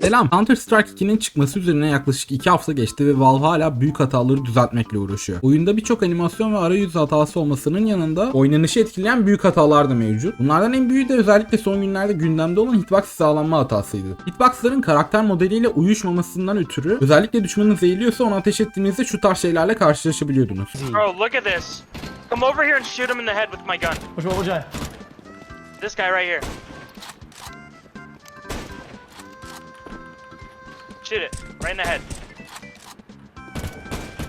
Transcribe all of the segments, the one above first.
Selam. Counter Strike 2'nin çıkması üzerine yaklaşık 2 hafta geçti ve Valve hala büyük hataları düzeltmekle uğraşıyor. Oyunda birçok animasyon ve arayüz hatası olmasının yanında oynanışı etkileyen büyük hatalar da mevcut. Bunlardan en büyüğü de özellikle son günlerde gündemde olan hitbox sağlanma hatasıydı. Hitboxların karakter modeliyle uyuşmamasından ötürü özellikle düşmanınız eğiliyorsa onu ateş ettiğinizde şu tarz şeylerle karşılaşabiliyordunuz. Bro, look at this. Come over here and shoot him in the head with my gun. This guy right here. Shoot it. Right in the head.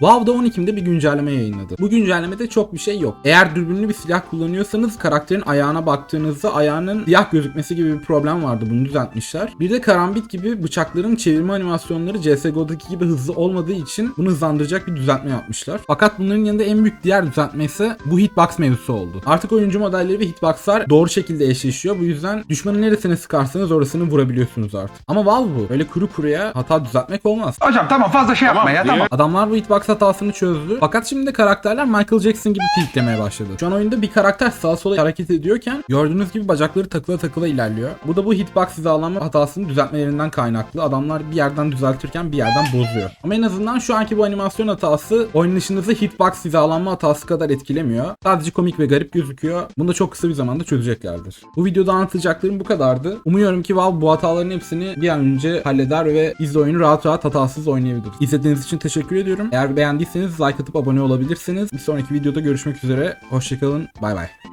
Valve da 10 Ekim'de bir güncelleme yayınladı. Bu güncellemede çok bir şey yok. Eğer dürbünlü bir silah kullanıyorsanız karakterin ayağına baktığınızda ayağının siyah gözükmesi gibi bir problem vardı. Bunu düzeltmişler. Bir de karambit gibi bıçakların çevirme animasyonları CSGO'daki gibi hızlı olmadığı için bunu hızlandıracak bir düzeltme yapmışlar. Fakat bunların yanında en büyük diğer düzeltme ise bu hitbox mevzusu oldu. Artık oyuncu modelleri ve hitboxlar doğru şekilde eşleşiyor. Bu yüzden düşmanın neresine sıkarsanız orasını vurabiliyorsunuz artık. Ama Valve bu. Öyle kuru kuruya hata düzeltmek olmaz. Hocam tamam fazla şey yapma ya tamam. Adamlar bu hitbox hatasını çözdü. Fakat şimdi de karakterler Michael Jackson gibi piklemeye başladı. Şu an oyunda bir karakter sağa sola hareket ediyorken gördüğünüz gibi bacakları takıla takıla ilerliyor. Bu da bu hitbox hizalanma hatasını düzeltmelerinden kaynaklı. Adamlar bir yerden düzeltirken bir yerden bozuyor. Ama en azından şu anki bu animasyon hatası oynanışınızı hitbox hizalanma hatası kadar etkilemiyor. Sadece komik ve garip gözüküyor. Bunu da çok kısa bir zamanda çözeceklerdir. Bu videoda anlatacaklarım bu kadardı. Umuyorum ki Valve bu hataların hepsini bir an önce halleder ve biz de oyunu rahat rahat hatasız oynayabiliriz. İzlediğiniz için teşekkür ediyorum. Eğer beğendiyseniz like atıp abone olabilirsiniz. Bir sonraki videoda görüşmek üzere. Hoşçakalın. Bay bay.